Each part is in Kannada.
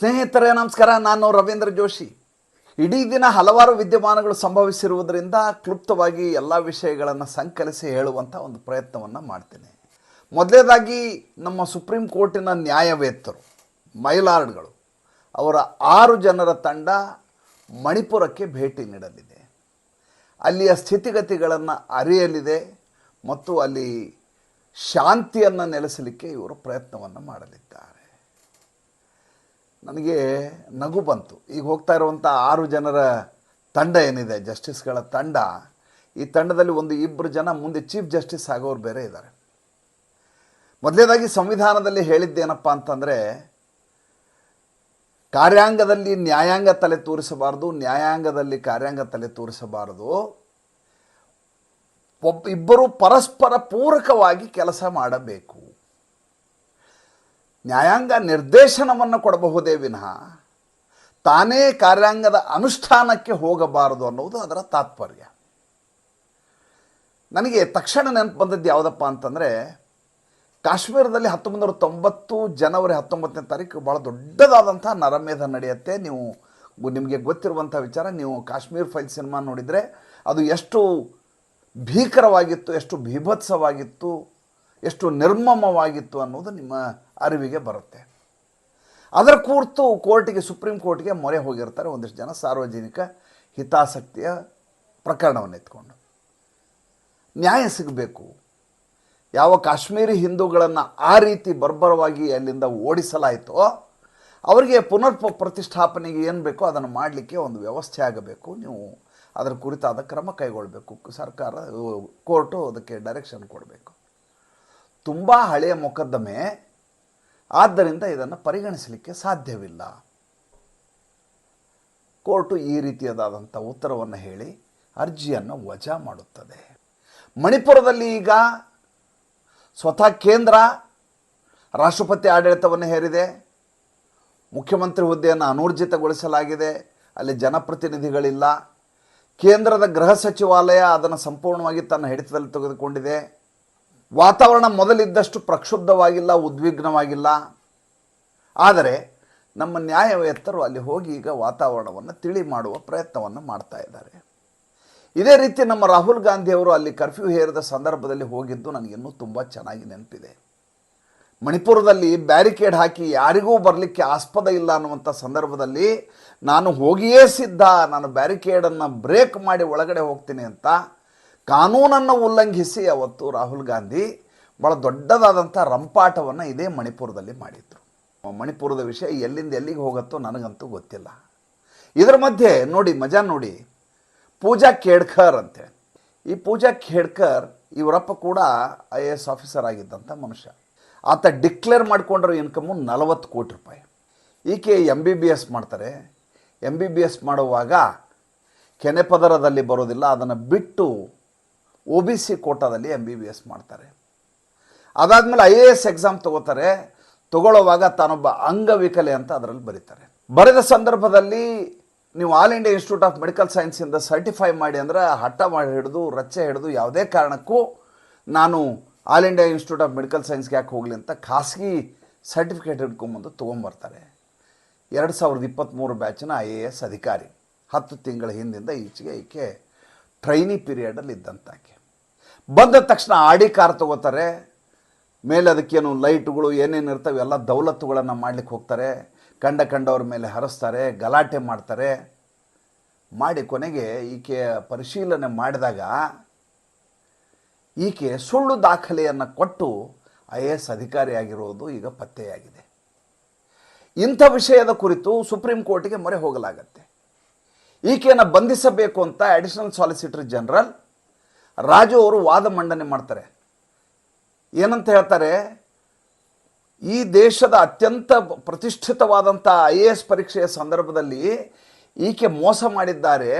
ಸ್ನೇಹಿತರೇ, ನಮಸ್ಕಾರ. ನಾನು ರವೀಂದ್ರ ಜೋಶಿ. ಇಡೀ ದಿನ ಹಲವಾರು ವಿದ್ಯಮಾನಗಳು ಸಂಭವಿಸಿರುವುದರಿಂದ ಕ್ಲುಪ್ತವಾಗಿ ಎಲ್ಲ ವಿಷಯಗಳನ್ನು ಸಂಕಲಿಸಿ ಹೇಳುವಂಥ ಒಂದು ಪ್ರಯತ್ನವನ್ನು ಮಾಡ್ತೇನೆ. ಮೊದಲನೇದಾಗಿ ನಮ್ಮ ಸುಪ್ರೀಂ ಕೋರ್ಟಿನ ನ್ಯಾಯವೇತ್ತರು, ಮೈಲಾರ್ಡ್ಗಳು, ಅವರ ಆರು ಜನರ ತಂಡ ಮಣಿಪುರಕ್ಕೆ ಭೇಟಿ ನೀಡಲಿದೆ. ಅಲ್ಲಿಯ ಸ್ಥಿತಿಗತಿಗಳನ್ನು ಅರಿಯಲಿದೆ ಮತ್ತು ಅಲ್ಲಿ ಶಾಂತಿಯನ್ನು ನೆಲೆಸಲಿಕ್ಕೆ ಇವರು ಪ್ರಯತ್ನವನ್ನು ಮಾಡಲಿದ್ದಾರೆ. ನನಗೆ ನಗು ಬಂತು. ಈಗ ಹೋಗ್ತಾ ಇರುವಂಥ ಆರು ಜನರ ತಂಡ ಏನಿದೆ, ಜಸ್ಟಿಸ್ಗಳ ತಂಡ, ಈ ತಂಡದಲ್ಲಿ ಒಂದು ಇಬ್ಬರು ಜನ, ಮುಂದೆ ಚೀಫ್ ಜಸ್ಟಿಸ್ ಆಗೋರು ಬೇರೆ ಇದ್ದಾರೆ ಮೊದಲನೇದಾಗಿ ಸಂವಿಧಾನದಲ್ಲಿ ಹೇಳಿದ್ದೇನಪ್ಪ ಅಂತಂದರೆ, ಕಾರ್ಯಾಂಗದಲ್ಲಿ ನ್ಯಾಯಾಂಗ ತಲೆ ತೋರಿಸಬಾರದು, ನ್ಯಾಯಾಂಗದಲ್ಲಿ ಕಾರ್ಯಾಂಗ ತಲೆ ತೋರಿಸಬಾರದು. ಒಬ್ಬ ಇಬ್ಬರು ಪರಸ್ಪರ ಪೂರಕವಾಗಿ ಕೆಲಸ ಮಾಡಬೇಕು. ನ್ಯಾಯಾಂಗ ನಿರ್ದೇಶನವನ್ನು ಕೊಡಬಹುದೇ ವಿನಃ ತಾನೇ ಕಾರ್ಯಾಂಗದ ಅನುಷ್ಠಾನಕ್ಕೆ ಹೋಗಬಾರದು ಅನ್ನೋದು ಅದರ ತಾತ್ಪರ್ಯ. ನನಗೆ ತಕ್ಷಣ ನೆನಪು ಬಂದದ್ದು ಯಾವುದಪ್ಪ ಅಂತಂದರೆ, ಕಾಶ್ಮೀರದಲ್ಲಿ ಹತ್ತೊಂಬತ್ತು ನೂರ ತೊಂಬತ್ತು ಜನವರಿ ಹತ್ತೊಂಬತ್ತನೇ ತಾರೀಕು ಭಾಳ ದೊಡ್ಡದಾದಂಥ ನರಮೇಧ ನಡೆಯುತ್ತೆ. ನೀವು ನಿಮಗೆ ಗೊತ್ತಿರುವಂಥ ವಿಚಾರ, ನೀವು ಕಾಶ್ಮೀರ್ ಫೈಲ್ ಸಿನಿಮಾ ನೋಡಿದರೆ ಅದು ಎಷ್ಟು ಭೀಕರವಾಗಿತ್ತು, ಎಷ್ಟು ಭೀಭತ್ಸವಾಗಿತ್ತು ಎಷ್ಟು ನಿರ್ಮಮವಾಗಿತ್ತು ಅನ್ನೋದು ನಿಮ್ಮ ಅರಿವಿಗೆ ಬರುತ್ತೆ. ಅದರ ಕುರಿತು ಕೋರ್ಟಿಗೆ, ಸುಪ್ರೀಂ ಕೋರ್ಟ್ಗೆ ಮೊರೆ ಹೋಗಿರ್ತಾರೆ ಒಂದಿಷ್ಟು ಜನ ಸಾರ್ವಜನಿಕ ಹಿತಾಸಕ್ತಿಯ ಪ್ರಕರಣವನ್ನು ಎತ್ಕೊಂಡು. ನ್ಯಾಯ ಸಿಗಬೇಕು. ಯಾವ ಕಾಶ್ಮೀರಿ ಹಿಂದೂಗಳನ್ನು ಆ ರೀತಿ ಬರ್ಬರವಾಗಿ ಅಲ್ಲಿಂದ ಓಡಿಸಲಾಯಿತೋ, ಅವರಿಗೆ ಪುನರ್ ಪ್ರತಿಷ್ಠಾಪನೆಗೆ ಏನು ಬೇಕೋ ಅದನ್ನು ಮಾಡಲಿಕ್ಕೆ ಒಂದು ವ್ಯವಸ್ಥೆ ಆಗಬೇಕು. ನೀವು ಅದರ ಕುರಿತಾದ ಕ್ರಮ ಕೈಗೊಳ್ಳಬೇಕು ಸರ್ಕಾರ, ಕೋರ್ಟು ಅದಕ್ಕೆ ಡೈರೆಕ್ಷನ್ ಕೊಡಬೇಕು. ತುಂಬ ಹಳೆಯ ಮೊಕದ್ದಮೆ. ಆದ್ದರಿಂದ ಇದನ್ನು ಪರಿಗಣಿಸಲಿಕ್ಕೆ ಸಾಧ್ಯವಿಲ್ಲ. ಕೋರ್ಟು ಈ ರೀತಿಯದಾದಂಥ ಉತ್ತರವನ್ನು ಹೇಳಿ ಅರ್ಜಿಯನ್ನು ವಜಾ ಮಾಡುತ್ತದೆ. ಮಣಿಪುರದಲ್ಲಿ ಈಗ ಸ್ವತಃ ಕೇಂದ್ರ, ರಾಷ್ಟ್ರಪತಿ ಆಡಳಿತವನ್ನು ಹೇರಿದೆ. ಮುಖ್ಯಮಂತ್ರಿ ಹುದ್ದೆಯನ್ನು ಅನೂರ್ಜಿತಗೊಳಿಸಲಾಗಿದೆ. ಅಲ್ಲಿ ಜನಪ್ರತಿನಿಧಿಗಳಿಲ್ಲ. ಕೇಂದ್ರದ ಗೃಹ ಸಚಿವಾಲಯ ಅದನ್ನು ಸಂಪೂರ್ಣವಾಗಿ ತನ್ನ ಹಿಡಿತದಲ್ಲಿ ತೆಗೆದುಕೊಂಡಿದೆ. ವಾತಾವರಣ ಮೊದಲಿದ್ದಷ್ಟು ಪ್ರಕ್ಷುಬ್ಧವಾಗಿಲ್ಲ, ಉದ್ವಿಗ್ನವಾಗಿಲ್ಲ. ಆದರೆ ನಮ್ಮ ನ್ಯಾಯವೇತ್ತರು ಅಲ್ಲಿ ಹೋಗಿ ಈಗ ವಾತಾವರಣವನ್ನು ತಿಳಿ ಮಾಡುವ ಪ್ರಯತ್ನವನ್ನು ಮಾಡ್ತಾ ಇದ್ದಾರೆ. ಇದೇ ರೀತಿ ನಮ್ಮ ರಾಹುಲ್ ಗಾಂಧಿಯವರು ಅಲ್ಲಿ ಕರ್ಫ್ಯೂ ಹೇರಿದ ಸಂದರ್ಭದಲ್ಲಿ ಹೋಗಿದ್ದು ನನಗಿನ್ನೂ ತುಂಬ ಚೆನ್ನಾಗಿ ನೆನಪಿದೆ. ಮಣಿಪುರದಲ್ಲಿ ಬ್ಯಾರಿಕೇಡ್ ಹಾಕಿ ಯಾರಿಗೂ ಬರಲಿಕ್ಕೆ ಆಸ್ಪದ ಇಲ್ಲ ಅನ್ನುವಂಥ ಸಂದರ್ಭದಲ್ಲಿ ನಾನು ಹೋಗಿಯೇ ಸಿದ್ಧ, ನಾನು ಬ್ಯಾರಿಕೇಡನ್ನು ಬ್ರೇಕ್ ಮಾಡಿ ಒಳಗಡೆ ಹೋಗ್ತೀನಿ ಅಂತ ಕಾನೂನನ್ನು ಉಲ್ಲಂಘಿಸಿ ಅವತ್ತು ರಾಹುಲ್ ಗಾಂಧಿ ಭಾಳ ದೊಡ್ಡದಾದಂಥ ರಂಪಾಟವನ್ನು ಇದೇ ಮಣಿಪುರದಲ್ಲಿ ಮಾಡಿದರು. ಮಣಿಪುರದ ವಿಷಯ ಎಲ್ಲಿಂದ ಎಲ್ಲಿಗೆ ಹೋಗುತ್ತೋ ನನಗಂತೂ ಗೊತ್ತಿಲ್ಲ. ಇದರ ಮಧ್ಯೆ ನೋಡಿ, ಮಜಾ ನೋಡಿ, ಪೂಜಾ ಖೇಡ್ಕರ್ ಅಂತೇಳಿ ಈ ಪೂಜಾ ಖೇಡ್ಕರ್ ಇವರಪ್ಪ ಕೂಡ ಐ ಎ ಎಸ್ ಆಫೀಸರ್ ಆಗಿದ್ದಂಥ ಮನುಷ್ಯ. ಆತ ಡಿಕ್ಲೇರ್ ಮಾಡಿಕೊಂಡಿರೋ ಇನ್ಕಮು ನಲವತ್ತು ಕೋಟಿ ರೂಪಾಯಿ. ಈಕೆ ಎಂ ಬಿ ಬಿ ಎಸ್ ಮಾಡ್ತಾರೆ. ಎಂ ಬಿ ಬಿ ಎಸ್ ಮಾಡುವಾಗ ಕೆನೆ ಪದರದಲ್ಲಿ ಬರೋದಿಲ್ಲ, ಅದನ್ನು ಬಿಟ್ಟು ಒ ಬಿ ಸಿ ಕೋಟಾದಲ್ಲಿ ಎಂ ಬಿ ಬಿ ಎಸ್ ಮಾಡ್ತಾರೆ. ಅದಾದಮೇಲೆ ಐ ಎ ಎಸ್ ಎಕ್ಸಾಮ್ ತಗೋತಾರೆ. ತಗೊಳ್ಳುವಾಗ ತಾನೊಬ್ಬ ಅಂಗವಿಕಲೆ ಅಂತ ಅದರಲ್ಲಿ ಬರೀತಾರೆ. ಬರೆದ ಸಂದರ್ಭದಲ್ಲಿ ನೀವು all India institute of medical ಸೈನ್ಸಿಂದ certify ಮಾಡಿ ಅಂದರೆ ಹಠ ಮಾಡಿ ಹಿಡಿದು, ರಚ್ಚೆ ಹಿಡಿದು ಯಾವುದೇ ಕಾರಣಕ್ಕೂ ನಾನು all India institute of medical ಸೈನ್ಸ್ಗೆ ಯಾಕೆ ಹೋಗಲಿ ಅಂತ ಖಾಸಗಿ ಸರ್ಟಿಫಿಕೇಟ್ ಹಿಡ್ಕೊಂಬಂದು ತೊಗೊಂಬರ್ತಾರೆ. ಎರಡು ಸಾವಿರದ ಇಪ್ಪತ್ತ್ಮೂರು ಬ್ಯಾಚಿನ ಐ ಎ ಎಸ್ ಅಧಿಕಾರಿ. ಹತ್ತು ತಿಂಗಳ ಹಿಂದಿಂದ ಈಚೆಗೆ ಈಕೆ ಟ್ರೈನಿ ಪೀರಿಯಡಲ್ಲಿ ಇದ್ದಂತಾಕೆ. ಬಂದ ತಕ್ಷಣ ಆಡಿ ಕಾರ್ ತಗೋತಾರೆ, ಮೇಲೆ ಅದಕ್ಕೇನು ಲೈಟ್ಗಳು ಏನೇನು ಇರ್ತವೆ ಎಲ್ಲ ದೌಲತ್ತುಗಳನ್ನು ಮಾಡ್ಲಿಕ್ಕೆ ಹೋಗ್ತಾರೆ, ಕಂಡ ಕಂಡವ್ರ ಮೇಲೆ ಹರಿಸ್ತಾರೆ, ಗಲಾಟೆ ಮಾಡ್ತಾರೆ. ಮಾಡಿ ಕೊನೆಗೆ ಈಕೆ ಪರಿಶೀಲನೆ ಮಾಡಿದಾಗ ಈಕೆ ಸುಳ್ಳು ದಾಖಲೆಯನ್ನು ಕೊಟ್ಟು ಐ ಎ ಎಸ್ ಅಧಿಕಾರಿಯಾಗಿರೋದು ಈಗ ಪತ್ತೆಯಾಗಿದೆ. ಇಂಥ ವಿಷಯದ ಕುರಿತು ಸುಪ್ರೀಂ ಕೋರ್ಟಿಗೆ ಮೊರೆ ಹೋಗಲಾಗತ್ತೆ. ಈಕೆಯನ್ನು ಬಂಧಿಸಬೇಕು ಅಂತ ಅಡಿಷನಲ್ ಸಾಲಿಸಿಟರ್ ಜನರಲ್ ರಾಜು ಅವರು ವಾದ ಮಂಡನೆ ಮಾಡ್ತಾರೆ. ಏನಂತ ಹೇಳ್ತಾರೆ? ಈ ದೇಶದ ಅತ್ಯಂತ ಪ್ರತಿಷ್ಠಿತವಾದಂಥ ಐ ಎ ಎಸ್ ಪರೀಕ್ಷೆಯ ಸಂದರ್ಭದಲ್ಲಿ ಈಕೆ ಮೋಸ ಮಾಡಿದ್ದಾರೆ.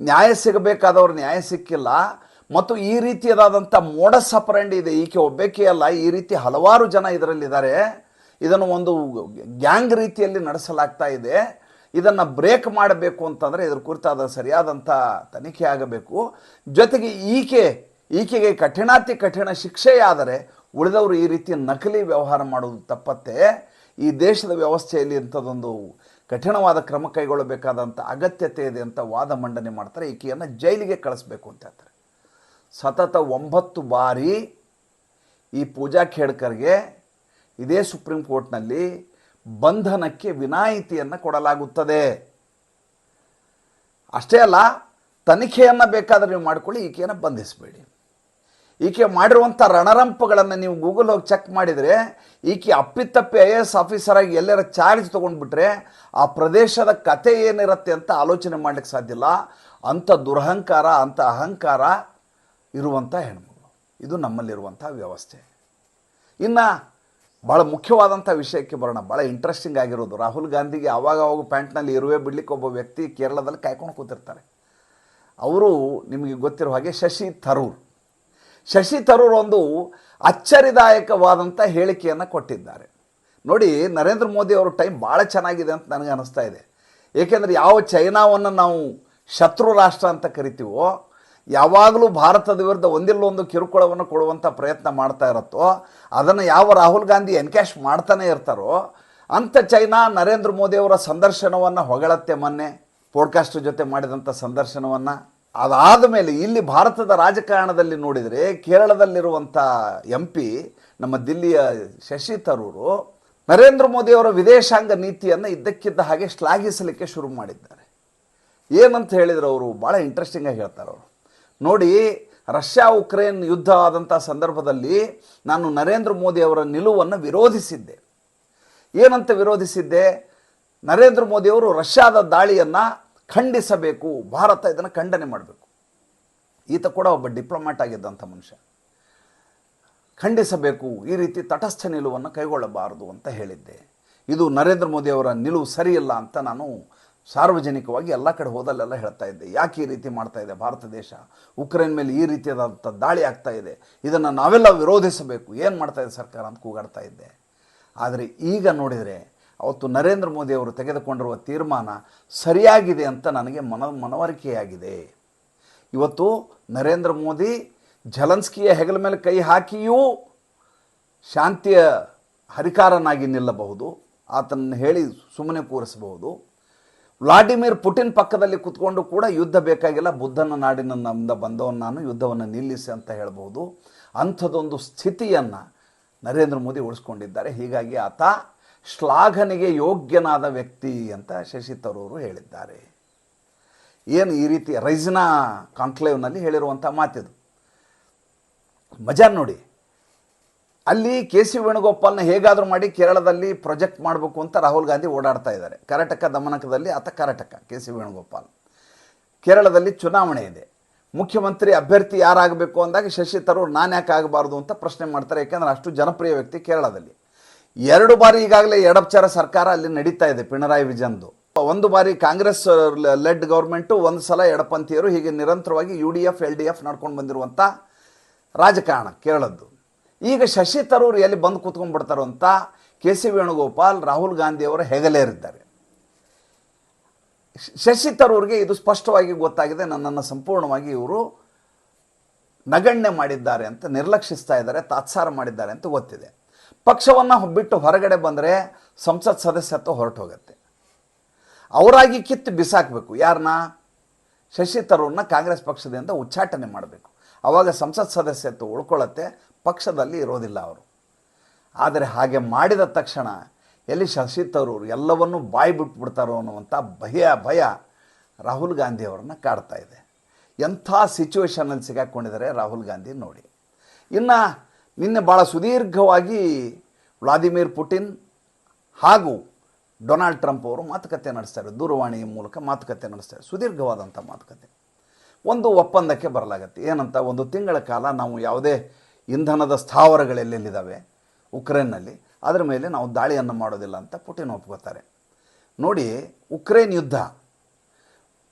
ನ್ಯಾಯ ಸಿಗಬೇಕಾದವ್ರು ನ್ಯಾಯ ಸಿಕ್ಕಿಲ್ಲ. ಮತ್ತು ಈ ರೀತಿಯದಾದಂಥ ಮೋಡ ಸಪರಂಡಿ ಇದೆ. ಈಕೆ ಒಬ್ಬಾಕೆ ಅಲ್ಲ. ಈ ರೀತಿ ಹಲವಾರು ಜನ ಇದರಲ್ಲಿದ್ದಾರೆ. ಇದನ್ನು ಒಂದು ಗ್ಯಾಂಗ್ ರೀತಿಯಲ್ಲಿ ನಡೆಸಲಾಗ್ತಾ ಇದೆ. ಇದನ್ನು ಬ್ರೇಕ್ ಮಾಡಬೇಕು ಅಂತಂದರೆ ಇದ್ರ ಕುರಿತಾದ ಸರಿಯಾದಂಥ ತನಿಖೆ ಆಗಬೇಕು. ಜೊತೆಗೆ ಈಕೆ, ಈಕೆಗೆ ಕಠಿಣಾತಿ ಕಠಿಣ ಶಿಕ್ಷೆಯಾದರೆ ಉಳಿದವರು ಈ ರೀತಿ ನಕಲಿ ವ್ಯವಹಾರ ಮಾಡೋದು ತಪ್ಪತ್ತೆ. ಈ ದೇಶದ ವ್ಯವಸ್ಥೆಯಲ್ಲಿ ಇಂಥದ್ದೊಂದು ಕಠಿಣವಾದ ಕ್ರಮ ಕೈಗೊಳ್ಳಬೇಕಾದಂಥ ಅಗತ್ಯತೆ ಇದೆ ಅಂತ ವಾದ ಮಂಡನೆ ಮಾಡ್ತಾರೆ. ಈಕೆಯನ್ನು ಜೈಲಿಗೆ ಕಳಿಸ್ಬೇಕು ಅಂತ ಹೇಳ್ತಾರೆ. ಸತತ ಒಂಬತ್ತು ಬಾರಿ ಈ ಪೂಜಾ ಖೇಡ್ಕರ್ಗೆ ಇದೇ ಸುಪ್ರೀಂ ಕೋರ್ಟ್ನಲ್ಲಿ ಬಂಧನಕ್ಕೆ ವಿನಾಯಿತಿಯನ್ನು ಕೊಡಲಾಗುತ್ತದೆ. ಅಷ್ಟೇ ಅಲ್ಲ, ತನಿಖೆಯನ್ನು ಬೇಕಾದರೆ ನೀವು ಮಾಡಿಕೊಳ್ಳಿ, ಈಕೆಯನ್ನು ಬಂಧಿಸಬೇಡಿ. ಈಕೆ ಮಾಡಿರುವಂಥ ರಣರಂಪಗಳನ್ನು ನೀವು ಗೂಗಲ್ ಹೋಗಿ ಚೆಕ್ ಮಾಡಿದರೆ, ಈಕೆ ಅಪ್ಪಿತಪ್ಪಿ ಐ ಎ ಎಸ್ ಆಫೀಸರಾಗಿ ಎಲ್ಲರ ಚಾರ್ಜ್ ತೊಗೊಂಡ್ಬಿಟ್ರೆ, ಆ ಪ್ರದೇಶದ ಕತೆ ಏನಿರುತ್ತೆ ಅಂತ ಆಲೋಚನೆ ಮಾಡಲಿಕ್ಕೆ ಸಾಧ್ಯ ಇಲ್ಲ. ಅಂಥ ದುರಹಂಕಾರ, ಅಂಥ ಅಹಂಕಾರ ಇರುವಂಥ ಹೆಣ್ಮಗಳು ಇದು ನಮ್ಮಲ್ಲಿರುವಂಥ ವ್ಯವಸ್ಥೆ. ಇನ್ನು ಭಾಳ ಮುಖ್ಯವಾದಂಥ ವಿಷಯಕ್ಕೆ ಬರೋಣ. ಭಾಳ ಇಂಟ್ರೆಸ್ಟಿಂಗ್ ಆಗಿರೋದು. ರಾಹುಲ್ ಗಾಂಧಿಗೆ ಆವಾಗ ಅವಾಗ ಪ್ಯಾಂಟ್ನಲ್ಲಿ ಇರುವೆ ಬಿಡ್ಲಿಕ್ಕೆ ಒಬ್ಬ ವ್ಯಕ್ತಿ ಕೇರಳದಲ್ಲಿ ಕಾಯ್ಕೊಂಡು ಕೂತಿರ್ತಾರೆ. ಅವರು ನಿಮಗೆ ಗೊತ್ತಿರೋ ಹಾಗೆ ಶಶಿ ತರೂರ್. ಶಶಿ ತರೂರ್ ಒಂದು ಅಚ್ಚರಿದಾಯಕವಾದಂಥ ಹೇಳಿಕೆಯನ್ನು ಕೊಟ್ಟಿದ್ದಾರೆ. ನೋಡಿ, ನರೇಂದ್ರ ಮೋದಿ ಅವರ ಟೈಮ್ ಭಾಳ ಚೆನ್ನಾಗಿದೆ ಅಂತ ನನಗೆ ಅನ್ನಿಸ್ತಾ ಇದೆ. ಏಕೆಂದರೆ ಯಾವ ಚೈನಾವನ್ನು ನಾವು ಶತ್ರು ರಾಷ್ಟ್ರ ಅಂತ ಕರಿತೀವೋ ಯಾವಾಗಲೂ ಭಾರತದ ವಿರುದ್ಧ ಒಂದಿಲ್ಲೊಂದು ಕಿರುಕುಳವನ್ನು ಕೊಡುವಂಥ ಪ್ರಯತ್ನ ಮಾಡ್ತಾ ಇರುತ್ತೋ, ಅದನ್ನು ಯಾವ ರಾಹುಲ್ ಗಾಂಧಿ ಎನ್ಕ್ಯಾಶ್ ಮಾಡ್ತಾನೆ ಇರ್ತಾರೋ ಅಂಥ ಚೈನಾ ನರೇಂದ್ರ ಮೋದಿಯವರ ಸಂದರ್ಶನವನ್ನು ಹೊಗಳತ್ತೆ ಮೊನ್ನೆ ಪೋಡ್ಕಾಸ್ಟ್ ಜೊತೆ ಮಾಡಿದಂಥ ಸಂದರ್ಶನವನ್ನು. ಅದಾದ ಮೇಲೆ ಇಲ್ಲಿ ಭಾರತದ ರಾಜಕಾರಣದಲ್ಲಿ ನೋಡಿದರೆ ಕೇರಳದಲ್ಲಿರುವಂಥ ಎಂ ಪಿ ನಮ್ಮ ದಿಲ್ಲಿಯ ಶಶಿ ತರೂರು, ನರೇಂದ್ರ ಮೋದಿಯವರ ವಿದೇಶಾಂಗ ನೀತಿಯನ್ನು ಇದ್ದಕ್ಕಿದ್ದ ಹಾಗೆ ಶ್ಲಾಘಿಸಲಿಕ್ಕೆ ಶುರು ಮಾಡಿದ್ದಾರೆ. ಏನಂತ ಹೇಳಿದ್ರು ಅವರು ಭಾಳ ಇಂಟ್ರೆಸ್ಟಿಂಗಾಗಿ ಹೇಳ್ತಾರೆ ಅವರು. ನೋಡಿ ರಷ್ಯಾ ಉಕ್ರೇನ್ ಯುದ್ಧ ಆದಂಥ ಸಂದರ್ಭದಲ್ಲಿ ನಾನು ನರೇಂದ್ರ ಮೋದಿ ಅವರ ನಿಲುವನ್ನು ವಿರೋಧಿಸಿದ್ದೆ. ಏನಂತ ವಿರೋಧಿಸಿದ್ದೆ? ನರೇಂದ್ರ ಮೋದಿಯವರು ರಷ್ಯಾದ ದಾಳಿಯನ್ನು ಖಂಡಿಸಬೇಕು, ಭಾರತ ಇದನ್ನು ಖಂಡನೆ ಮಾಡಬೇಕು. ಈತ ಕೂಡ ಒಬ್ಬ ಡಿಪ್ಲೊಮ್ಯಾಟ್ ಆಗಿದ್ದಂಥ ಮನುಷ್ಯ. ಖಂಡಿಸಬೇಕು, ಈ ರೀತಿ ತಟಸ್ಥ ನಿಲುವನ್ನು ಕೈಗೊಳ್ಳಬಾರದು ಅಂತ ಹೇಳಿದ್ದೆ. ಇದು ನರೇಂದ್ರ ಮೋದಿ ಅವರ ನಿಲುವು ಸರಿಯಿಲ್ಲ ಅಂತ ನಾನು ಸಾರ್ವಜನಿಕವಾಗಿ ಎಲ್ಲ ಕಡೆ ಹೋದಲ್ಲೆಲ್ಲ ಹೇಳ್ತಾ ಇದ್ದೆ. ಯಾಕೆ ಈ ರೀತಿ ಮಾಡ್ತಾ ಇದೆ? ಭಾರತ ದೇಶ ಉಕ್ರೇನ್ ಮೇಲೆ ಈ ರೀತಿಯಾದಂಥ ದಾಳಿ ಆಗ್ತಾ ಇದೆ. ಇದನ್ನು ನಾವೆಲ್ಲ ವಿರೋಧಿಸಬೇಕು. ಏನು ಮಾಡ್ತಾ ಇದೆ ಸರ್ಕಾರ ಅಂತ ಕೂಗಾಡ್ತಾ ಇದ್ದೆ. ಆದರೆ ಈಗ ನೋಡಿದರೆ ಅವತ್ತು ನರೇಂದ್ರ ಮೋದಿ ಅವರು ತೆಗೆದುಕೊಂಡಿರುವ ತೀರ್ಮಾನ ಸರಿಯಾಗಿದೆ ಅಂತ ನನಗೆ ಮನ, ಮನವರಿಕೆಯಾಗಿದೆ. ಇವತ್ತು ನರೇಂದ್ರ ಮೋದಿ ಝಲನ್ಸ್ಕಿಯ ಹೆಗಲ ಮೇಲೆ ಕೈ ಹಾಕಿಯೂ ಶಾಂತಿಯ ಹರಿಕಾರನಾಗಿ ನಿಲ್ಲಬಹುದು. ಆತನನ್ನು ಹೇಳಿ ಸುಮ್ಮನೆ ಕೂರಿಸಬಹುದು. ವ್ಲಾಡಿಮಿರ್ ಪುಟಿನ್ ಪಕ್ಕದಲ್ಲಿ ಕೂತ್ಕೊಂಡು ಕೂಡ ಯುದ್ಧ ಬೇಕಾಗಿಲ್ಲ. ಬುದ್ಧನ ನಾಡಿನ ನಮ್ಮಿಂದ ಬಂದವನು ನಾನು, ಯುದ್ಧವನ್ನು ನಿಲ್ಲಿಸಿ ಅಂತ ಹೇಳ್ಬೋದು. ಅಂಥದ್ದೊಂದು ಸ್ಥಿತಿಯನ್ನು ನರೇಂದ್ರ ಮೋದಿ ಉಳಿಸ್ಕೊಂಡಿದ್ದಾರೆ. ಹೀಗಾಗಿ ಆತ ಶ್ಲಾಘನೆಗೆ ಯೋಗ್ಯನಾದ ವ್ಯಕ್ತಿ ಅಂತ ಶಶಿ ತರೂರು ಹೇಳಿದ್ದಾರೆ. ಏನು ಈ ರೀತಿ ರೈಜ್ನಾ ಕಾನ್ಕ್ಲೇವ್ನಲ್ಲಿ ಹೇಳಿರುವಂಥ ಮಾತಿದು. ಮಜಾ ನೋಡಿ. ಅಲ್ಲಿ ಕೆ ಸಿ ವೇಣುಗೋಪಾಲ್ನ ಹೇಗಾದರೂ ಮಾಡಿ ಕೇರಳದಲ್ಲಿ ಪ್ರೊಜೆಕ್ಟ್ ಮಾಡಬೇಕು ಅಂತ ರಾಹುಲ್ ಗಾಂಧಿ ಓಡಾಡ್ತಾ ಇದ್ದಾರೆ. ಕರ್ನಾಟಕ ದಮನಕದಲ್ಲಿ ಆತ ಕರ್ನಾಟಕ, ಕೆ ಸಿ ವೇಣುಗೋಪಾಲ್. ಕೇರಳದಲ್ಲಿ ಚುನಾವಣೆ ಇದೆ. ಮುಖ್ಯಮಂತ್ರಿ ಅಭ್ಯರ್ಥಿ ಯಾರಾಗಬೇಕು ಅಂದಾಗ ಶಶಿ ತರೂರ್ ನಾನು ಯಾಕೆ ಆಗಬಾರ್ದು ಅಂತ ಪ್ರಶ್ನೆ ಮಾಡ್ತಾರೆ, ಯಾಕೆಂದರೆ ಅಷ್ಟು ಜನಪ್ರಿಯ ವ್ಯಕ್ತಿ ಕೇರಳದಲ್ಲಿ. ಎರಡು ಬಾರಿ ಈಗಾಗಲೇ ಎಡಪಚಾರ ಸರ್ಕಾರ ಅಲ್ಲಿ ನಡೀತಾ ಇದೆ, ಪಿಣರಾಯಿ ವಿಜಯನ್ದು ಒಂದು ಬಾರಿ ಕಾಂಗ್ರೆಸ್ ಲೆಡ್ ಗೌರ್ಮೆಂಟು, ಒಂದು ಸಲ ಎಡಪಂಥೀಯರು ಹೀಗೆ ನಿರಂತರವಾಗಿ U D F, L D F ನಡ್ಕೊಂಡು ಬಂದಿರುವಂಥ ರಾಜಕಾರಣ ಕೇರಳದ್ದು. ಈಗ ಶಶಿ ತರೂರ್ ಎಲ್ಲಿ ಬಂದು ಕೂತ್ಕೊಂಡ್ಬಿಡ್ತಾರೋ ಅಂತ ಕೆ ಸಿ ವೇಣುಗೋಪಾಲ್, ರಾಹುಲ್ ಗಾಂಧಿಯವರ ಹೆಗಲೇರಿದ್ದಾರೆ. ಶಶಿ ತರೂರ್ಗೆ ಇದು ಸ್ಪಷ್ಟವಾಗಿ ಗೊತ್ತಾಗಿದೆ. ನನ್ನನ್ನು ಸಂಪೂರ್ಣವಾಗಿ ಇವರು ನಗಣ್ಯ ಮಾಡಿದ್ದಾರೆ ಅಂತ, ನಿರ್ಲಕ್ಷಿಸ್ತಾ ಇದ್ದಾರೆ, ತಾತ್ಸಾರ ಮಾಡಿದ್ದಾರೆ ಅಂತ ಗೊತ್ತಿದೆ. ಪಕ್ಷವನ್ನು ಬಿಟ್ಟು ಹೊರಗಡೆ ಬಂದರೆ ಸಂಸತ್ ಸದಸ್ಯತ್ವ ಹೊರಟು ಹೋಗುತ್ತೆ ಅವರಾಗಿ ಕಿತ್ತು ಬಿಸಾಕಬೇಕು. ಯಾರನ್ನ ಶಶಿ ತರೂರ್ನ ಕಾಂಗ್ರೆಸ್ ಪಕ್ಷದಿಂದ ಉಚ್ಚಾಟನೆ ಮಾಡಬೇಕು. ಆವಾಗ ಸಂಸತ್ ಸದಸ್ಯತ್ವ ಉಳ್ಕೊಳ್ಳುತ್ತೆ. ಪಕ್ಷದಲ್ಲಿ ಇರೋದಿಲ್ಲ ಅವರು. ಆದರೆ ಹಾಗೆ ಮಾಡಿದ ತಕ್ಷಣ ಎಲ್ಲಿ ಶಶಿ ತರೂರ್ ಎಲ್ಲವನ್ನೂ ಬಾಯಿ ಬಿಟ್ಬಿಡ್ತಾರೋ ಅನ್ನುವಂಥ ಭಯ ಭಯ ರಾಹುಲ್ ಗಾಂಧಿ ಅವರನ್ನು ಕಾಡ್ತಾ ಇದೆ. ಎಂಥ ಸಿಚುವೇಷನಲ್ಲಿ ಸಿಗಾಕ್ಕೊಂಡಿದ್ದಾರೆ ರಾಹುಲ್ ಗಾಂಧಿ ನೋಡಿ. ಇನ್ನು ನಿನ್ನೆ ಭಾಳ ಸುದೀರ್ಘವಾಗಿ ವ್ಲಾದಿಮಿರ್ ಪುಟಿನ್ ಹಾಗೂ ಡೊನಾಲ್ಡ್ ಟ್ರಂಪ್ ಅವರು ಮಾತುಕತೆ ನಡೆಸ್ತಾರೆ. ದೂರವಾಣಿ ಮೂಲಕ ಮಾತುಕತೆ ನಡೆಸ್ತಾರೆ. ಸುದೀರ್ಘವಾದಂಥ ಮಾತುಕತೆ. ಒಂದು ಒಪ್ಪಂದಕ್ಕೆ ಬರಲಾಗತ್ತೆ. ಏನಂತ? ಒಂದು ತಿಂಗಳ ಕಾಲ ನಾವು ಯಾವುದೇ ಇಂಧನದ ಸ್ಥಾವರಗಳೆಲ್ಲೆಲ್ಲಿದ್ದಾವೆ ಉಕ್ರೇನ್ನಲ್ಲಿ. ಅದರ ಮೇಲೆ ನಾವು ದಾಳಿಯನ್ನು ಮಾಡೋದಿಲ್ಲ ಅಂತ ಪುಟಿನ್ ಒಪ್ಕೋತಾರೆ. ನೋಡಿ, ಉಕ್ರೇನ್ ಯುದ್ಧ.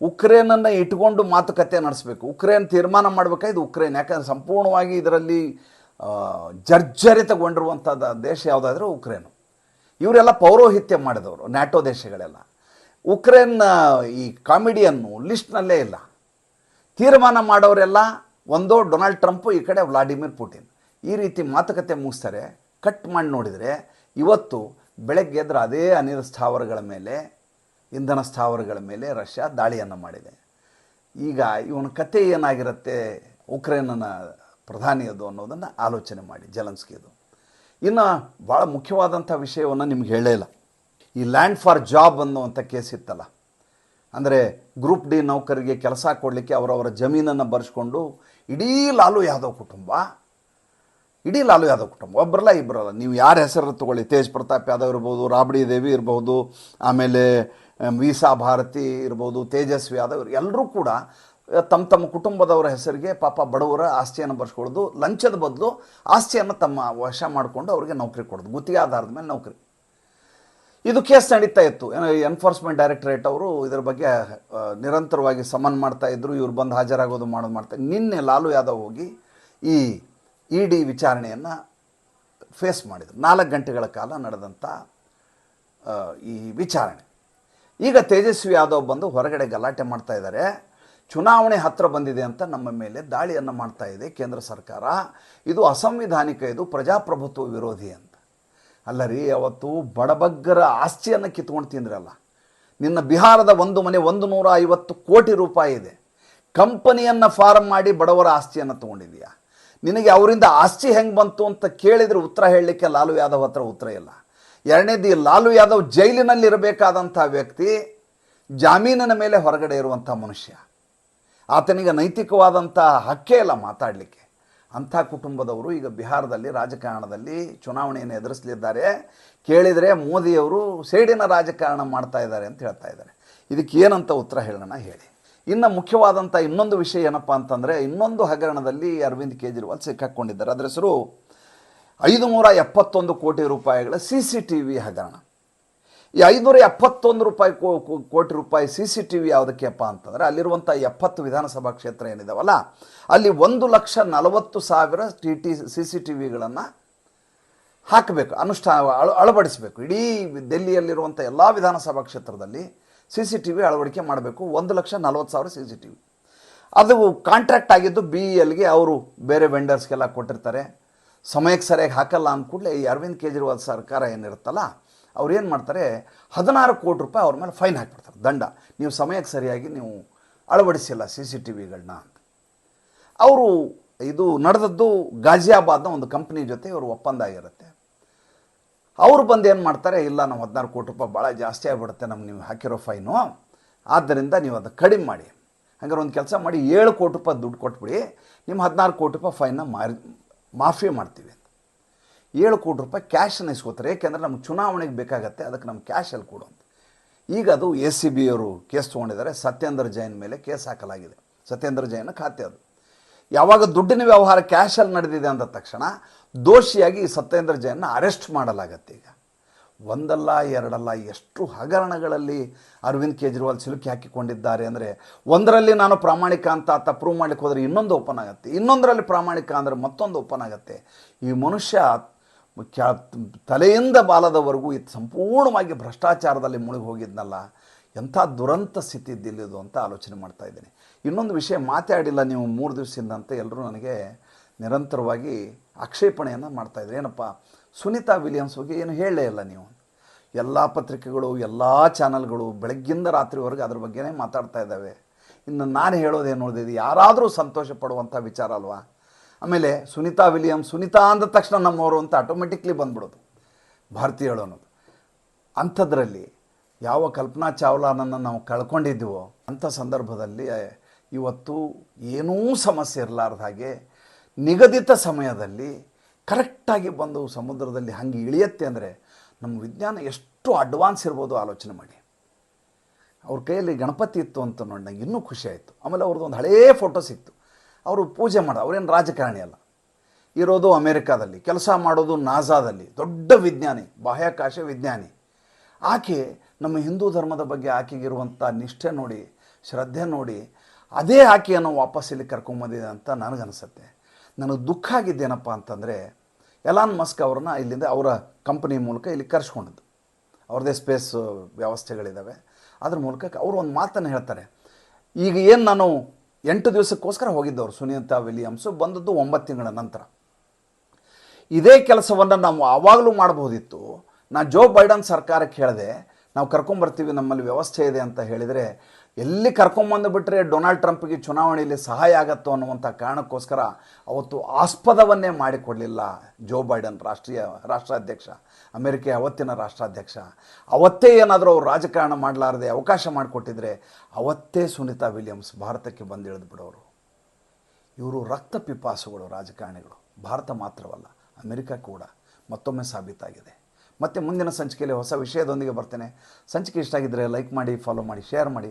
ಉಕ್ರೇನನ್ನು ಇಟ್ಕೊಂಡು ಮಾತುಕತೆ ನಡೆಸಬೇಕು. ಉಕ್ರೇನ್ ತೀರ್ಮಾನ ಮಾಡಬೇಕಾಯ್ದು ಉಕ್ರೇನ್. ಯಾಕಂದರೆ ಸಂಪೂರ್ಣವಾಗಿ ಇದರಲ್ಲಿ ಜರ್ಜರಿತಗೊಂಡಿರುವಂಥದ್ದು ದೇಶ ಯಾವುದಾದ್ರೂ ಉಕ್ರೇನು. ಇವರೆಲ್ಲ ಪೌರೋಹಿತ್ಯ ಮಾಡಿದವರು, ನ್ಯಾಟೋ ದೇಶಗಳೆಲ್ಲ. ಉಕ್ರೇನ್ನ ಈ ಕಾಮಿಡಿಯನ್ನು ಲಿಸ್ಟ್ನಲ್ಲೇ ಇಲ್ಲ. ತೀರ್ಮಾನ ಮಾಡೋರೆಲ್ಲ ಒಂದೋ ಡೊನಾಲ್ಡ್ ಟ್ರಂಪು ಈ ಕಡೆ ವ್ಲಾಡಿಮಿರ್ ಪುಟಿನ್. ಈ ರೀತಿ ಮಾತುಕತೆ ಮುಗಿಸ್ತಾರೆ, ಕಟ್ ಮಾಡಿ ನೋಡಿದರೆ ಇವತ್ತು ಬೆಳಗ್ಗೆ ಎದ್ರೆ ಅದೇ ಅನಿಲ ಸ್ಥಾವರಗಳ ಮೇಲೆ, ಇಂಧನ ಸ್ಥಾವರಗಳ ಮೇಲೆ ರಷ್ಯಾ ದಾಳಿಯನ್ನು ಮಾಡಿದೆ. ಈಗ ಇವನ ಕತೆ ಏನಾಗಿರುತ್ತೆ, ಉಕ್ರೇನನ ಪ್ರಧಾನಿಯದು ಅನ್ನೋದನ್ನು ಆಲೋಚನೆ ಮಾಡಿ, ಜಲನ್ಸ್ಕಿದು. ಇನ್ನು ಭಾಳ ಮುಖ್ಯವಾದಂಥ ವಿಷಯವನ್ನು ನಿಮ್ಗೆ ಹೇಳೇ ಇಲ್ಲ. ಈ ಲ್ಯಾಂಡ್ ಫಾರ್ ಜಾಬ್ ಅನ್ನುವಂಥ ಕೇಸ್ ಇತ್ತಲ್ಲ. ಅಂದರೆ ಗ್ರೂಪ್ ಡಿ ನೌಕರಿಗೆ ಕೆಲಸ ಕೊಡಲಿಕ್ಕೆ ಅವರವರ ಜಮೀನನ್ನು ಬರೆಸ್ಕೊಂಡು ಇಡೀ ಲಾಲು ಯಾದವ್ ಕುಟುಂಬ, ಇಡೀ ಲಾಲು ಯಾದವ್ ಕುಟುಂಬ ಒಬ್ಬರಲ್ಲ ಇಬ್ಬರಲ್ಲ ನೀವು ಯಾರ ಹೆಸರು ತಗೊಳ್ಳಿ? ತೇಜ್ ಪ್ರತಾಪ್ ಯಾದವ್ ಇರ್ಬೋದು, ರಾಬಡಿ ದೇವಿ ಇರ್ಬೋದು, ಆಮೇಲೆ ವೀಸಾ ಭಾರತಿ ಇರ್ಬೋದು, ತೇಜಸ್ವಿ ಯಾದವ್ ಎಲ್ಲರೂ ಕೂಡ ತಮ್ಮ ತಮ್ಮ ಕುಟುಂಬದವರ ಹೆಸರಿಗೆ ಪಾಪ ಬಡವರ ಆಸ್ತಿಯನ್ನು ಬರ್ಸ್ಕೊಳ್ಳೋದು, ಲಂಚದ ಬದಲು ಆಸ್ತಿಯನ್ನು ತಮ್ಮ ವಶ ಮಾಡಿಕೊಂಡು ಅವರಿಗೆ ನೌಕರಿ ಕೊಡೋದು, ಗುತ್ತಿಗೆ ಆಧಾರದ ಮೇಲೆ ನೌಕರಿ. ಇದು ಕೇಸ್ ನಡೀತಾ ಇತ್ತು. ಎನ್ಫೋರ್ಸ್ಮೆಂಟ್ ಡೈರೆಕ್ಟರೇಟ್ ಅವರು ಇದರ ಬಗ್ಗೆ ನಿರಂತರವಾಗಿ ಸಮನ್ ಮಾಡ್ತಾ ಇದ್ರು. ಇವ್ರು ಬಂದು ಹಾಜರಾಗೋದು ಮಾಡೋದು ಮಾಡ್ತಾ ನಿನ್ನೆ ಲಾಲು ಯಾದವ್ ಹೋಗಿ ಈ ಇ ಡಿ ವಿಚಾರಣೆಯನ್ನು ಫೇಸ್ ಮಾಡಿದರು. ನಾಲ್ಕು ಗಂಟೆಗಳ ಕಾಲ ನಡೆದಂಥ ಈ ವಿಚಾರಣೆ. ಈಗ ತೇಜಸ್ವಿ ಯಾದವ್ ಬಂದು ಹೊರಗಡೆ ಗಲಾಟೆ ಮಾಡ್ತಾ ಇದ್ದಾರೆ. ಚುನಾವಣೆ ಹತ್ತಿರ ಬಂದಿದೆ ಅಂತ ನಮ್ಮ ಮೇಲೆ ದಾಳಿಯನ್ನು ಮಾಡ್ತಾ ಇದೆ ಕೇಂದ್ರ ಸರ್ಕಾರ. ಇದು ಅಸಂವಿಧಾನಿಕ, ಇದು ಪ್ರಜಾಪ್ರಭುತ್ವ ವಿರೋಧಿ ಅಂತ. ಅಲ್ಲ ರೀ ಅವತ್ತು ಬಡಬಗ್ಗರ ಆಸ್ತಿಯನ್ನು ಕಿತ್ಕೊಂಡು ತಿಂದ್ರಲ್ಲ ನಿನ್ನ ಬಿಹಾರದ ಒಂದು ಮನೆ ಒಂದು ನೂರ ಐವತ್ತು ಕೋಟಿ ರೂಪಾಯಿ ಇದೆ. ಕಂಪನಿಯನ್ನು ಫಾರ್ಮ್ ಮಾಡಿ ಬಡವರ ಆಸ್ತಿಯನ್ನು ತೊಗೊಂಡಿದೀಯಾ ನಿನಗೆ ಅವರಿಂದ ಆಸ್ತಿ ಹೆಂಗೆ ಬಂತು ಅಂತ ಕೇಳಿದರೆ ಉತ್ತರ ಹೇಳಲಿಕ್ಕೆ ಲಾಲು ಯಾದವ್ ಹತ್ರ ಉತ್ತರ ಇಲ್ಲ. ಎರಡನೇದು ಲಾಲು ಯಾದವ್ ಜೈಲಿನಲ್ಲಿರಬೇಕಾದಂಥ ವ್ಯಕ್ತಿ ಜಾಮೀನಿನ ಮೇಲೆ ಹೊರಗಡೆ ಇರುವಂಥ ಮನುಷ್ಯ. ಆತನಿಗೆ ನೈತಿಕವಾದಂಥ ಹಕ್ಕೇ ಇಲ್ಲ ಮಾತಾಡಲಿಕ್ಕೆ. ಅಂಥ ಕುಟುಂಬದವರು ಈಗ ಬಿಹಾರದಲ್ಲಿ ರಾಜಕಾರಣದಲ್ಲಿ ಚುನಾವಣೆಯನ್ನು ಎದುರಿಸಲಿದ್ದಾರೆ. ಕೇಳಿದರೆ ಮೋದಿಯವರು ಸೇಡಿನ ರಾಜಕಾರಣ ಮಾಡ್ತಾ ಇದ್ದಾರೆ ಅಂತ ಹೇಳ್ತಾ ಇದ್ದಾರೆ. ಇದಕ್ಕೆ ಏನಂತ ಉತ್ತರ ಹೇಳೋಣ ಹೇಳಿ. ಇನ್ನು ಮುಖ್ಯವಾದಂಥ ಇನ್ನೊಂದು ವಿಷಯ ಏನಪ್ಪ ಅಂತಂದರೆ, ಇನ್ನೊಂದು ಹಗರಣದಲ್ಲಿ ಅರವಿಂದ್ ಕೇಜ್ರಿವಾಲ್ ಸಿಕ್ಕಾಕ್ಕೊಂಡಿದ್ದಾರೆ ಅದರ ಹೆಸರು ಐದು ನೂರ ಎಪ್ಪತ್ತೊಂದು ಕೋಟಿ ರೂಪಾಯಿಗಳ ಸಿ ಸಿ ಟಿ ವಿ ಹಗರಣ. ಈ ಐನೂರ ಎಪ್ಪತ್ತೊಂದು ರೂಪಾಯಿ ಕೋಟಿ ರೂಪಾಯಿ ಸಿ ಸಿ ಟಿ ವಿ ಯಾವುದಕ್ಕೆಪ್ಪ ಅಂತಂದರೆ ಅಲ್ಲಿರುವಂಥ ಎಪ್ಪತ್ತು ವಿಧಾನಸಭಾ ಕ್ಷೇತ್ರ ಏನಿದಾವಲ್ಲ, ಅಲ್ಲಿ ಒಂದು ಲಕ್ಷ ನಲವತ್ತು ಸಾವಿರ T T C C T ವಿಗಳನ್ನು ಹಾಕಬೇಕು, ಅನುಷ್ಠಾನ ಅಳ ಅಳವಡಿಸಬೇಕು. ಇಡೀ ದೆಲ್ಲಿಯಲ್ಲಿರುವಂಥ ಎಲ್ಲ ವಿಧಾನಸಭಾ ಕ್ಷೇತ್ರದಲ್ಲಿ ಸಿ ಸಿ ಟಿ ವಿ ಅಳವಡಿಕೆ ಮಾಡಬೇಕು, ಒಂದು ಲಕ್ಷ ನಲವತ್ತು ಸಾವಿರ ಸಿ ಸಿ ಟಿ ವಿ ಅದು ಕಾಂಟ್ರಾಕ್ಟ್ ಆಗಿದ್ದು ಬಿ ಎಲ್ಗೆ ಅವರು ಬೇರೆ ವೆಂಡರ್ಸ್ಗೆಲ್ಲ ಕೊಟ್ಟಿರ್ತಾರೆ. ಸಮಯಕ್ಕೆ ಸರಿಯಾಗಿ ಹಾಕಲ್ಲ ಅಂದ್ಕೂಡಲೇ ಈ ಅರವಿಂದ್ ಕೇಜ್ರಿವಾಲ್ ಸರ್ಕಾರ ಏನಿರುತ್ತಲ್ಲ ಅವ್ರು ಏನು ಮಾಡ್ತಾರೆ, ಹದಿನಾರು ಕೋಟಿ ರೂಪಾಯಿ ಅವ್ರ ಮೇಲೆ ಫೈನ್ ಹಾಕ್ಬಿಡ್ತಾರೆ, ದಂಡ. ನೀವು ಸಮಯಕ್ಕೆ ಸರಿಯಾಗಿ ನೀವು ಅಳವಡಿಸಿಲ್ಲ ಸಿ ಸಿ ಟಿ ವಿಗಳನ್ನ ಅವರು ಇದು ನಡೆದದ್ದು ಗಾಜಿಯಾಬಾದ್ನ ಒಂದು ಕಂಪ್ನಿ ಜೊತೆ ಇವರು ಒಪ್ಪಂದ ಆಗಿರುತ್ತೆ. ಅವ್ರು ಬಂದು ಏನು ಮಾಡ್ತಾರೆ, ಇಲ್ಲ ನಾವು ಹದಿನಾರು ಕೋಟಿ ರೂಪಾಯಿ ಭಾಳ ಜಾಸ್ತಿ ಆಗಿಬಿಡುತ್ತೆ, ನಮ್ಗೆ ನೀವು ಹಾಕಿರೋ ಫೈನು ಆದ್ದರಿಂದ ನೀವು ಅದು ಕಡಿಮೆ ಮಾಡಿ. ಹಂಗಾರೆ ಒಂದು ಕೆಲಸ ಮಾಡಿ ಏಳು ಕೋಟಿ ರೂಪಾಯಿ ದುಡ್ಡು ಕೊಟ್ಬಿಡಿ ನಿಮ್ಮ ಹದಿನಾರು ಕೋಟಿ ರೂಪಾಯಿ ಫೈನ್ನ ಮಾರಿ, ಮಾಫಿ ಮಾಡ್ತೀವಿ ಏಳು ಕೋಟಿ ರೂಪಾಯಿ ಕ್ಯಾಶನ್ನು ಇಸ್ಕೋತಾರೆ. ಏಕೆಂದರೆ ನಮ್ಗೆ ಚುನಾವಣೆಗೆ ಬೇಕಾಗತ್ತೆ, ಅದಕ್ಕೆ ನಮ್ಮ ಕ್ಯಾಶಲ್ಲಿ ಕೊಡು ಅಂತ ಈಗ ಅದು ಎ ಸಿ ಬಿ ಅವರು ಕೇಸ್ ತೊಗೊಂಡಿದ್ದಾರೆ. ಸತ್ಯೇಂದ್ರ ಜೈನ್ ಮೇಲೆ ಕೇಸ್ ಹಾಕಲಾಗಿದೆ. ಸತ್ಯೇಂದ್ರ ಜೈನ ಖಾತೆ ಅದು. ಯಾವಾಗ ದುಡ್ಡಿನ ವ್ಯವಹಾರ ಕ್ಯಾಶಲ್ಲಿ ನಡೆದಿದೆ ಅಂದ ತಕ್ಷಣ ದೋಷಿಯಾಗಿ ಈ ಸತ್ಯೇಂದ್ರ ಜೈನ ಅರೆಸ್ಟ್ ಮಾಡಲಾಗತ್ತೆ ಈಗ. ಒಂದಲ್ಲ, ಎರಡಲ್ಲ, ಎಷ್ಟು ಹಗರಣಗಳಲ್ಲಿ ಅರವಿಂದ್ ಕೇಜ್ರಿವಾಲ್ ಸಿಲುಕಿ ಹಾಕಿಕೊಂಡಿದ್ದಾರೆ ಅಂದರೆ ಒಂದರಲ್ಲಿ ನಾನು ಪ್ರಾಮಾಣಿಕ ಅಂತ ಆತ ಪ್ರೂವ್ ಮಾಡಲಿಕ್ಕೆ ಹೋದರೆ ಇನ್ನೊಂದು ಓಪನ್ ಆಗುತ್ತೆ. ಇನ್ನೊಂದರಲ್ಲಿ ಪ್ರಾಮಾಣಿಕ ಅಂದರೆ ಮತ್ತೊಂದು ಓಪನ್ ಆಗುತ್ತೆ. ಈ ಮನುಷ್ಯ ಕ್ಯಾ ತಲೆಯಿಂದ ಬಾಲದವರೆಗೂ ಇದು ಸಂಪೂರ್ಣವಾಗಿ ಭ್ರಷ್ಟಾಚಾರದಲ್ಲಿ ಮುಳುಗಿ ಹೋಗಿದ್ನಲ್ಲ, ಎಂಥ ದುರಂತ ಸ್ಥಿತಿ ಇದ್ದಿಲ್ಲದು ಅಂತ ಆಲೋಚನೆ ಮಾಡ್ತಾ ಇದ್ದೀನಿ. ಇನ್ನೊಂದು ವಿಷಯ ಮಾತಾಡಿಲ್ಲ ನೀವು ಮೂರು ದಿವಸದಿಂದಂತೆ ಎಲ್ಲರೂ ನನಗೆ ನಿರಂತರವಾಗಿ ಆಕ್ಷೇಪಣೆಯನ್ನು ಮಾಡ್ತಾಯಿದ್ರು ಏನಪ್ಪ, ಸುನೀತಾ ವಿಲಿಯಮ್ಸ್ ಬಗ್ಗೆ ಏನು ಹೇಳಲೇ ಇಲ್ಲ ನೀವು. ಎಲ್ಲ ಪತ್ರಿಕೆಗಳು, ಎಲ್ಲ ಚಾನಲ್ಗಳು ಬೆಳಗ್ಗಿಂದ ರಾತ್ರಿವರೆಗೆ ಅದ್ರ ಬಗ್ಗೆನೇ ಮಾತಾಡ್ತಾ ಇದ್ದಾವೆ. ಇನ್ನು ನಾನು ಹೇಳೋದೇನು ಇದು ಯಾರಾದರೂ ಸಂತೋಷ ಪಡುವಂಥ ವಿಚಾರ ಅಲ್ವಾ? ಆಮೇಲೆ ಸುನೀತಾ ವಿಲಿಯಮ್ ಸುನೀತಾ ಅಂದ ತಕ್ಷಣ ನಮ್ಮವರು ಅಂತ ಆಟೋಮೆಟಿಕ್ಲಿ ಬಂದ್ಬಿಡೋದು ಭಾರತೀಯಳು ಅನ್ನೋದು. ಅಂಥದ್ರಲ್ಲಿ ಯಾವ ಕಲ್ಪನಾ ಚಾವ್ಲಾನನ್ನು ನಾವು ಕಳ್ಕೊಂಡಿದ್ದೀವೋ ಅಂಥ ಸಂದರ್ಭದಲ್ಲಿ ಇವತ್ತು ಏನೂ ಸಮಸ್ಯೆ ಇರಲಾರ್ದ ಹಾಗೆ ನಿಗದಿತ ಸಮಯದಲ್ಲಿ ಕರೆಕ್ಟಾಗಿ ಬಂದು ಸಮುದ್ರದಲ್ಲಿ ಹಂಗೆ ಇಳಿಯತ್ತೆ ಅಂದರೆ ನಮ್ಮ ವಿಜ್ಞಾನ ಎಷ್ಟು ಅಡ್ವಾನ್ಸ್ ಇರ್ಬೋದು ಆಲೋಚನೆ ಮಾಡಿ. ಅವ್ರ ಕೈಯಲ್ಲಿ ಗಣಪತಿ ಇತ್ತು ಅಂತ ನೋಡಿ ಇನ್ನೂ ಖುಷಿ ಆಯಿತು. ಆಮೇಲೆ ಅವ್ರದ್ದು ಒಂದು ಹಳೇ ಫೋಟೋ ಸಿಕ್ತು. ಅವರು ಪೂಜೆ ಮಾಡೋದು ಅವ್ರೇನು ರಾಜಕಾರಣಿ ಅಲ್ಲ. ಇರೋದು ಅಮೇರಿಕಾದಲ್ಲಿ, ಕೆಲಸ ಮಾಡೋದು ನಾಸಾದಲ್ಲಿ, ದೊಡ್ಡ ವಿಜ್ಞಾನಿ, ಬಾಹ್ಯಾಕಾಶ ವಿಜ್ಞಾನಿ. ಆಕೆ ನಮ್ಮ ಹಿಂದೂ ಧರ್ಮದ ಬಗ್ಗೆ ಆಕೆಗಿರುವಂಥ ನಿಷ್ಠೆ ನೋಡಿ, ಶ್ರದ್ಧೆ ನೋಡಿ, ಅದೇ ಆಕೆಯನ್ನು ವಾಪಸ್ ಇಲ್ಲಿ ಕರ್ಕೊಂಬಂದಿದೆ ಅಂತ ನನಗನ್ಸುತ್ತೆ. ನನಗೆ ದುಃಖ ಆಗಿದ್ದೇನಪ್ಪ ಅಂತಂದರೆ, ಎಲಾನ್ ಮಸ್ಕ್ ಅವ್ರನ್ನ ಇಲ್ಲಿಂದ ಅವರ ಕಂಪನಿ ಮೂಲಕ ಇಲ್ಲಿ ಕರೆಸ್ಕೊಂಡದ್ದು. ಅವ್ರದ್ದೇ ಸ್ಪೇಸ್ ವ್ಯವಸ್ಥೆಗಳಿದ್ದಾವೆ ಅದ್ರ ಮೂಲಕ ಅವರು ಒಂದು ಮಾತನ್ನು ಹೇಳ್ತಾರೆ. ಈಗ ಏನು ನಾನು ಎಂಟು ದಿವಸಕ್ಕೋಸ್ಕರ ಹೋಗಿದ್ದವರು ಸುನೀತಾ, ವಿಲಿಯಮ್ಸು. ಬಂದದ್ದು ಒಂಬತ್ತು ತಿಂಗಳ ನಂತರ. ಇದೇ ಕೆಲಸವನ್ನು ನಾವು ಆವಾಗಲೂ ಮಾಡಬಹುದಿತ್ತು. ನಾನು ಜೋ ಬೈಡನ್ ಸರ್ಕಾರಕ್ಕೆ ಹೇಳಿದೆ, ನಾವು ಕರ್ಕೊಂಬರ್ತೀವಿ, ನಮ್ಮಲ್ಲಿ ವ್ಯವಸ್ಥೆ ಇದೆ ಅಂತ ಹೇಳಿದರೆ ಎಲ್ಲಿ ಕರ್ಕೊಂಬಂದುಬಿಟ್ರೆ ಡೊನಾಲ್ಡ್ ಟ್ರಂಪ್ಗೆ ಚುನಾವಣೆಯಲ್ಲಿ ಸಹಾಯ ಆಗತ್ತೋ ಅನ್ನುವಂಥ ಕಾರಣಕ್ಕೋಸ್ಕರ ಅವತ್ತು ಆಸ್ಪದವನ್ನೇ ಮಾಡಿಕೊಡಲಿಲ್ಲ ಜೋ ಬೈಡನ್ ರಾಷ್ಟ್ರೀಯ ರಾಷ್ಟ್ರಾಧ್ಯಕ್ಷ ಅಮೆರಿಕೆಯ ಅವತ್ತಿನ ರಾಷ್ಟ್ರಾಧ್ಯಕ್ಷ. ಅವತ್ತೇ ಏನಾದರೂ ಅವರು ರಾಜಕಾರಣ ಮಾಡಲಾರದೆ ಅವಕಾಶ ಮಾಡಿಕೊಟ್ಟಿದ್ರೆ ಅವತ್ತೇ ಸುನೀತಾ ವಿಲಿಯಮ್ಸ್ ಭಾರತಕ್ಕೆ ಬಂದು ಇಳಿದು ಬಿಡೋರು. ಇವರು ರಕ್ತ ಪಿಪಾಸುಗಳು ರಾಜಕಾರಣಿಗಳು. ಭಾರತ ಮಾತ್ರವಲ್ಲ, ಅಮೆರಿಕ ಕೂಡ ಮತ್ತೊಮ್ಮೆ ಸಾಬೀತಾಗಿದೆ. ಮತ್ತೆ ಮುಂದಿನ ಸಂಚಿಕೆಯಲ್ಲಿ ಹೊಸ ವಿಷಯದೊಂದಿಗೆ ಬರ್ತೇನೆ. ಸಂಚಿಕೆ ಇಷ್ಟ ಆಗಿದ್ದರೆ ಲೈಕ್ ಮಾಡಿ ಫಾಲೋ ಮಾಡಿ ಶೇರ್ ಮಾಡಿ.